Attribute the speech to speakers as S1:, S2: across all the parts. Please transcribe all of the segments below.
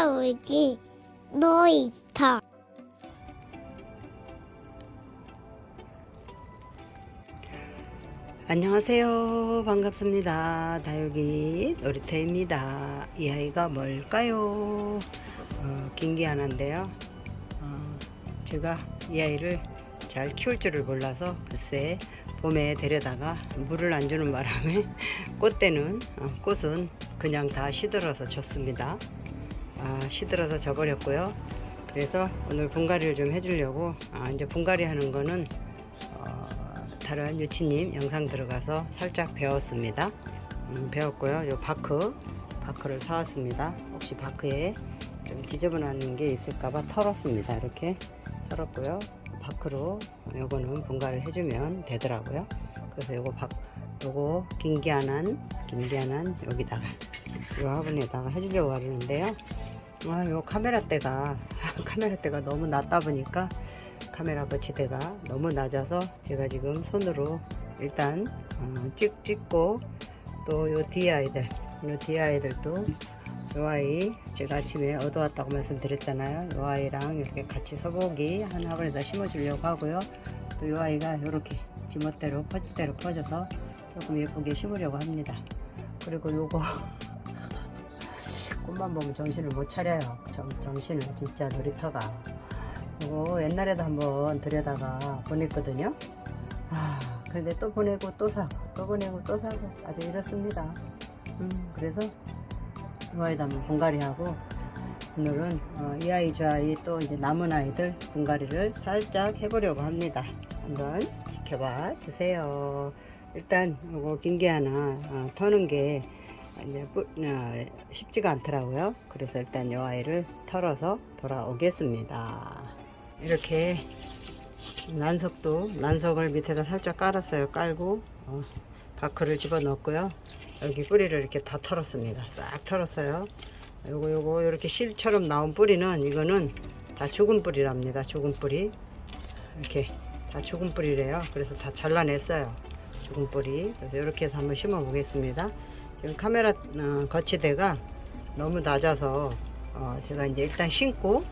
S1: 다우기 놀이터
S2: 안녕하세요. 반갑습니다. 다육이 놀이터입니다. 이 아이가 뭘까요? 어, 김기하나인데요. 어, 제가 이 아이를 잘 키울 줄을 몰라서 글쎄 봄에 데려다가 물을 안 주는 바람에 꽃대는 어, 꽃은 그냥 다 시들어서 졌습니다. 아, 시들어서 져버렸고요. 그래서 오늘 분갈이를 좀 해주려고 아, 이제 분갈이 하는 거는 어, 다른 유치님 영상 들어가서 살짝 배웠습니다. 음, 배웠고요. 요 바크, 바크를 사왔습니다. 혹시 바크에 좀 지저분한 게 있을까봐 털었습니다. 이렇게 털었고요. 바크로 요거는 분갈을 해주면 되더라고요. 그래서 요거 박, 요거 긴기한한, 긴기한한 여기다가 요 화분에다가 해주려고 하는데요. 아, 요 카메라 대가 카메라 대가 너무 낮다 보니까 카메라 거치대가 너무 낮아서 제가 지금 손으로 일단 어, 찍, 찍고 또 요 뒤에 아이들 요 뒤에 아이들도 요 아이 제가 아침에 얻어왔다고 말씀드렸잖아요. 요 아이랑 이렇게 같이 서보기 한 화분에다 심어 주려고 하고요. 또 요 아이가 이렇게 지멋대로 퍼질 대로 퍼져서 조금 예쁘게 심으려고 합니다. 그리고 요거 꽃만 보면 정신을 못 차려요 정, 정신을 진짜 놀이터가 이거 옛날에도 한번 들여다가 보냈거든요. 아, 그런데 또 보내고 또 사고, 또 보내고 또 사고, 아주 이렇습니다. 음, 그래서 이 아이도 한번 분갈이하고, 오늘은 어, 이 아이, 저 아이 또 이제 남은 아이들 분갈이를 살짝 해보려고 합니다. 한번 지켜봐 주세요. 일단 이거 긴 게 하나 어, 터는 게 이제 뿌- 어, 쉽지가 않더라고요. 그래서 일단 이 아이를 털어서 돌아오겠습니다. 이렇게 난석도 난석을 밑에다 살짝 깔았어요. 깔고 어, 바크를 집어 넣었고요. 여기 뿌리를 이렇게 다 털었습니다. 싹 털었어요. 요거 요거 이렇게 실처럼 나온 뿌리는 이거는 다 죽은 뿌리랍니다. 죽은 뿌리 이렇게 다 죽은 뿌리래요. 그래서 다 잘라냈어요. 죽은 뿌리. 그래서 이렇게 해서 한번 심어 보겠습니다. 지금 카메라 어, 거치대가 너무 낮아서 어, 제가 이제 일단 신고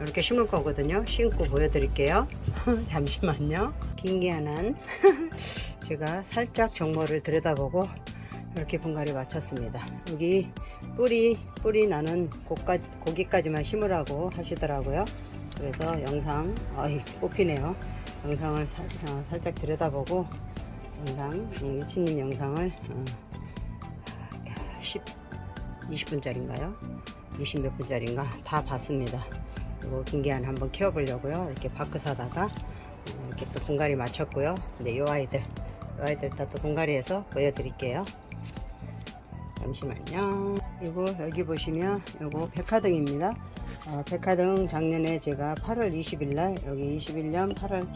S2: 이렇게 심을 거거든요. 심고 보여드릴게요. 잠시만요. 긴기한한 제가 살짝 정모를 들여다보고 이렇게 분갈이 마쳤습니다. 여기 뿌리 뿌리 나는 고까, 고기까지만 심으라고 하시더라고요. 그래서 영상 아이 뽑히네요. 영상을 살, 어, 살짝 들여다보고 영상 음, 유치님 영상을 어, 10 20분짜리인가요? 20 몇 분짜리인가 다 봤습니다. 이거 긴기한 한번 키워보려고요. 이렇게 바크 사다가 어, 이렇게 또 분갈이 마쳤고요. 근데 요 아이들, 요 아이들 다또 분갈이해서 보여드릴게요. 잠시만요. 이거 여기 보시면 요거 백화등입니다. 어, 백화등 작년에 제가 8월 20일 날 여기 21년 8월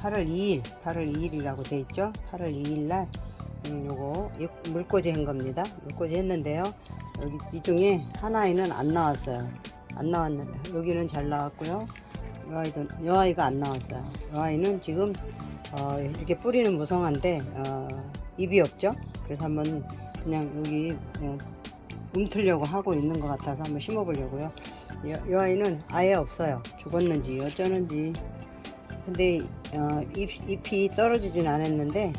S2: 8월 2일 8월 2일이라고 돼 있죠. 8월 2일 날 음, 요거 육- 물꽂이 한 겁니다. 물꽂이 했는데요. 여기 이 중에 하나에는 안 나왔어요. 안 나왔는데 여기는 잘 나왔고요. 이 아이도 이 아이가 안 나왔어요. 이 아이는 지금 어, 이렇게 뿌리는 무성한데 어, 입이 없죠. 그래서 한번 그냥 여기 어, 움틀려고 하고 있는 것 같아서 한번 심어보려고요. 이, 이 아이는 아예 없어요. 죽었는지 어쩌는지. 근데 어, 잎, 잎이 떨어지진 않았는데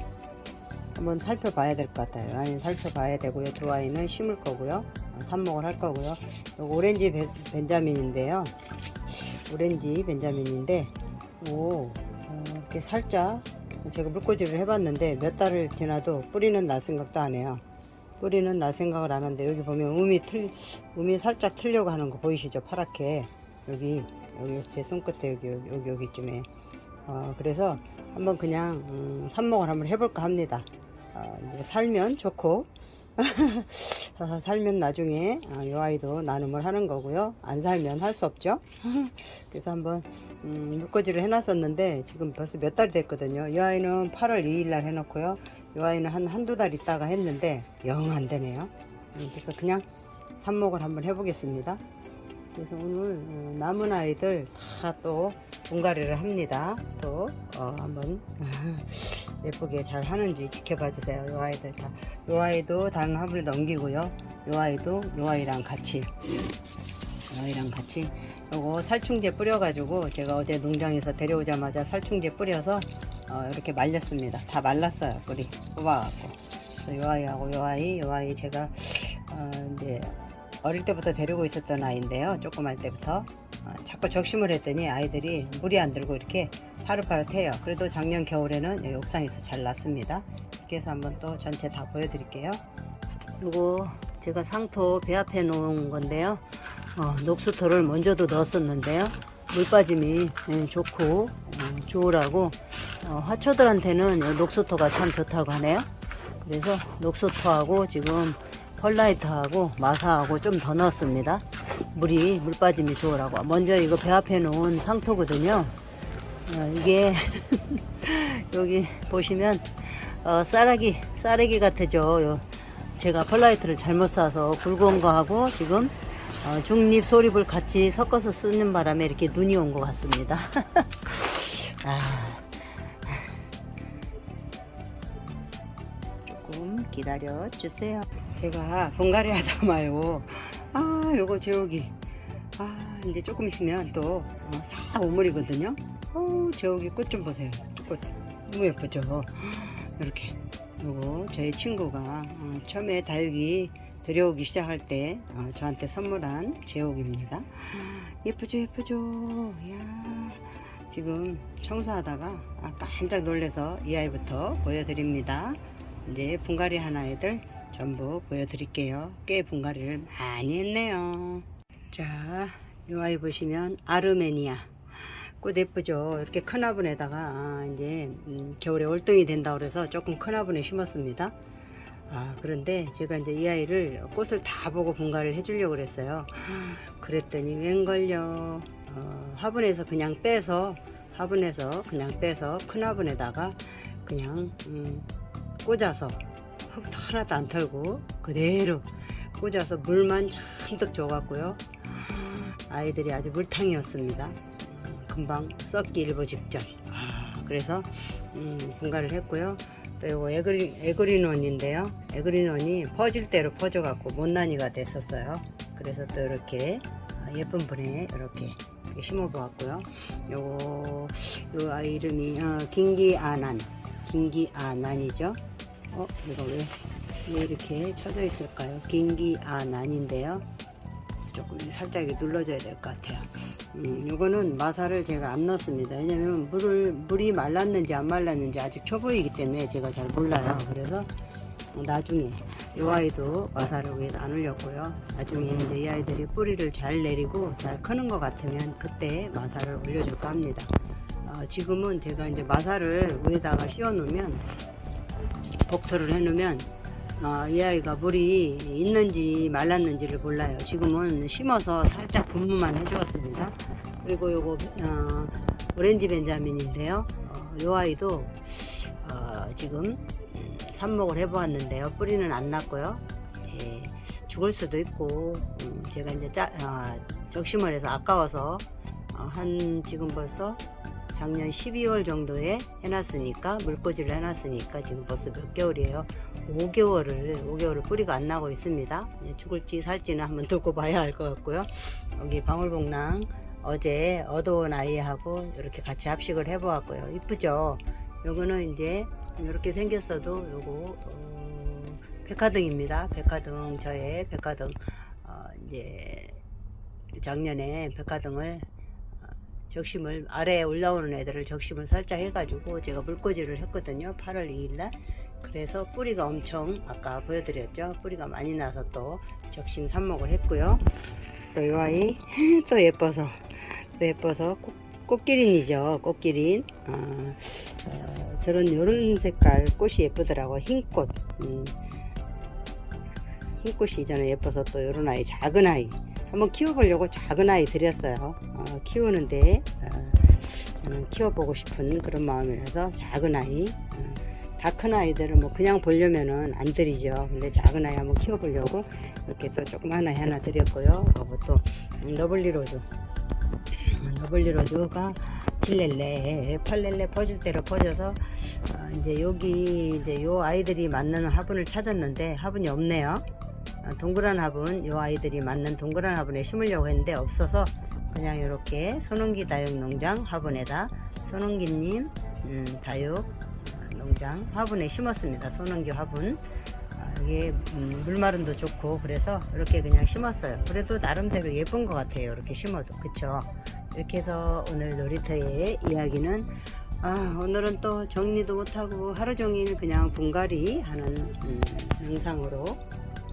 S2: 한번 살펴봐야 될 것 같아요. 아니 살펴봐야 되고요. 두 아이는 심을 거고요. 어, 삽목을 할 거고요. 오렌지 베, 벤자민인데요. 오렌지 벤자민인데 오 어, 이렇게 살짝 제가 물꽂이를 해봤는데 몇 달을 지나도 뿌리는 날 생각도 안 해요. 뿌리는 날 생각을 안 하는데 여기 보면 음이 틀 음이 살짝 틀려고 하는 거 보이시죠? 파랗게 여기 여기 제 손끝에 여기 여기 여기쯤에 어, 그래서 한번 그냥 음, 삽목을 한번 해볼까 합니다. 어, 이제 살면 좋고 어, 살면 나중에 어, 이 아이도 나눔을 하는 거고요. 안 살면 할 수 없죠. 그래서 한번 음, 물꽂이를 해놨었는데 지금 벌써 몇 달이 됐거든요. 이 아이는 8월 2일 날 해놓고요. 이 아이는 한 한두 달 있다가 했는데 영 안 되네요. 음, 그래서 그냥 삽목을 한번 해보겠습니다. 그래서 오늘 어, 남은 아이들 다 또 분갈이를 합니다. 또 어, 한번 예쁘게 잘 하는지 지켜봐 주세요. 이 아이들 다. 이 아이도 다른 화분에 넘기고요. 이 아이도 이 아이랑 같이 저희랑 같이 요거 살충제 뿌려가지고 제가 어제 농장에서 데려오자마자 살충제 뿌려서 어, 이렇게 말렸습니다. 다 말랐어요. 뿌리 뽑아갖고. 요 아이하고 요 아이, 요 아이 제가 어, 이제 어릴 때부터 데리고 있었던 아이인데요. 조그만 때부터 어, 자꾸 적심을 했더니 아이들이 물이 안 들고 이렇게 파릇파릇해요. 그래도 작년 겨울에는 옥상에서 잘 났습니다. 이렇게 해서 한번 또 전체 다 보여드릴게요. 요거 제가 상토 배합해 놓은 건데요. 어, 녹수토를 먼저도 넣었었는데요. 물 빠짐이 예, 좋고 어, 좋으라고 어, 화초들한테는 요 녹수토가 참 좋다고 하네요. 그래서 녹수토하고 지금 펄라이트하고 마사하고 좀 더 넣었습니다. 물이 물 빠짐이 좋으라고. 먼저 이거 배합해 놓은 상토거든요. 어, 이게 여기 보시면 어, 쌀아기 쌀아기 같아죠. 요, 제가 펄라이트를 잘못 사서 굵은 거하고 지금 어, 중립 소립을 같이 섞어서 쓰는 바람에 이렇게 눈이 온 것 같습니다. 아, 조금 기다려 주세요. 제가 분갈이 하다 말고 아 요거 제오기 아 이제 조금 있으면 또 어, 싹 오물이거든요. 어 제오기 꽃 좀 보세요. 꽃 너무 예쁘죠. 이렇게 요거 저희 친구가 어, 처음에 다육이 데려오기 시작할 때 어, 저한테 선물한 제옥입니다. 예쁘죠, 예쁘죠. 야 지금 청소하다가 아, 깜짝 놀래서 이 아이부터 보여드립니다. 이제 분갈이 한 아이들 전부 보여드릴게요. 꽤 분갈이를 많이 했네요. 자, 이 아이 보시면 아르메니아. 꽃 예쁘죠. 이렇게 큰 화분에다가 아, 이제 음, 겨울에 월동이 된다 그래서 조금 큰 화분에 심었습니다. 아 그런데 제가 이제 이 아이를 꽃을 다 보고 분갈이를 해주려고 그랬어요. 그랬더니 웬걸요. 어, 화분에서 그냥 빼서 화분에서 그냥 빼서 큰 화분에다가 그냥 음, 꽂아서 흙도 하나도 안 털고 그대로 꽂아서 물만 잔뜩 줘갖고요. 아이들이 아주 물탕이었습니다. 금방 썩기 일보 직전. 아, 그래서 음, 분갈이를 했고요. 또 이거 에그리, 에그린 원인데요. 에그린 원이 퍼질 대로 퍼져 갖고 못난이가 됐었어요. 그래서 또 이렇게 아, 예쁜 분에 이렇게, 심어보았고요. 요거 요 아이 이름이 어, 김기아난, 김기아난이죠. 어 이거 왜, 왜 이렇게 쳐져 있을까요? 김기아난인데요. 조금 살짝 눌러줘야 될 것 같아요. 음, 요거는 마사를 제가 안 넣습니다. 왜냐면 물을, 물이 말랐는지 안 말랐는지 아직 초보이기 때문에 제가 잘 몰라요. 그래서 나중에 이 아이도 마사를 위해서 안 올렸고요. 나중에 이제 이 아이들이 뿌리를 잘 내리고 잘 크는 것 같으면 그때 마사를 올려줄까 합니다. 어, 지금은 제가 이제 마사를 위에다가 씌워 놓으면 복토를 해 놓으면 어, 이 아이가 물이 있는지 말랐는지를 몰라요. 지금은 심어서 살짝 분무만 해주었습니다. 그리고 요거 어, 오렌지 벤자민인데요. 어, 요 아이도 어, 지금 음, 삽목을 해보았는데요. 뿌리는 안 났고요. 이제 죽을 수도 있고 음, 제가 이제 짜, 어, 적심을 해서 아까워서 어, 한 지금 벌써 작년 12월 정도에 해놨으니까 물꽂이를 해놨으니까 지금 벌써 몇 개월이에요. 5개월을 5개월을 뿌리가 안 나고 있습니다. 죽을지 살지는 한번 두고 봐야 할 것 같고요. 여기 방울복랑 어제 얻어온 아이하고 이렇게 같이 합식을 해보았고요. 이쁘죠? 요거는 이제 이렇게 생겼어도 요거 어, 백화등입니다. 백화등 저의 백화등 어, 이제 작년에 백화등을 어, 적심을 아래에 올라오는 애들을 적심을 살짝 해가지고 제가 물꽂이를 했거든요. 8월 2일날. 그래서 뿌리가 엄청 아까 보여드렸죠. 뿌리가 많이 나서 또 적심 삽목을 했고요. 또 이 아이 또 예뻐서 또 예뻐서 꽃, 꽃기린이죠. 꽃기린. 어, 어, 저런 요런 색깔 꽃이 예쁘더라고. 흰꽃. 음, 흰꽃이잖아요. 예뻐서 또 요런 아이 작은 아이 한번 키워보려고 작은 아이 드렸어요. 어, 키우는데 어, 저는 키워보고 싶은 그런 마음이라서 작은 아이. 어, 다 큰 아이들은 뭐 그냥 보려면은 안 드리죠. 근데 작은 아이 한번 키워보려고 이렇게 또 조그만 아이 하나 드렸고요. 그리고 또 너블리 로즈. 너블리 로즈가 칠렐레, 팔렐레 퍼질 대로 퍼져서 어, 이제 여기 이제 요 아이들이 맞는 화분을 찾았는데 화분이 없네요. 어, 동그란 화분 요 아이들이 맞는 동그란 화분에 심으려고 했는데 없어서 그냥 이렇게 손흥기 다육 농장 화분에다 손흥기님 음, 다육 어, 농장 화분에 심었습니다. 손흥기 화분 아, 이게 음, 물마름도 좋고 그래서 이렇게 그냥 심었어요. 그래도 나름대로 예쁜 것 같아요. 이렇게 심어도 그쵸? 이렇게 해서 오늘 놀이터의 이야기는 아 오늘은 또 정리도 못하고 하루 종일 그냥 분갈이 하는 음, 영상으로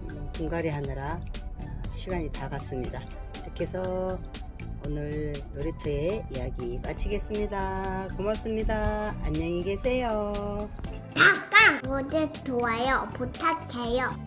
S2: 음, 분갈이 하느라 어, 시간이 다 갔습니다. 이렇게 해서 오늘 놀이터의 이야기 마치겠습니다. 고맙습니다. 안녕히 계세요.
S1: 잠깐! 구독, 좋아요 부탁해요.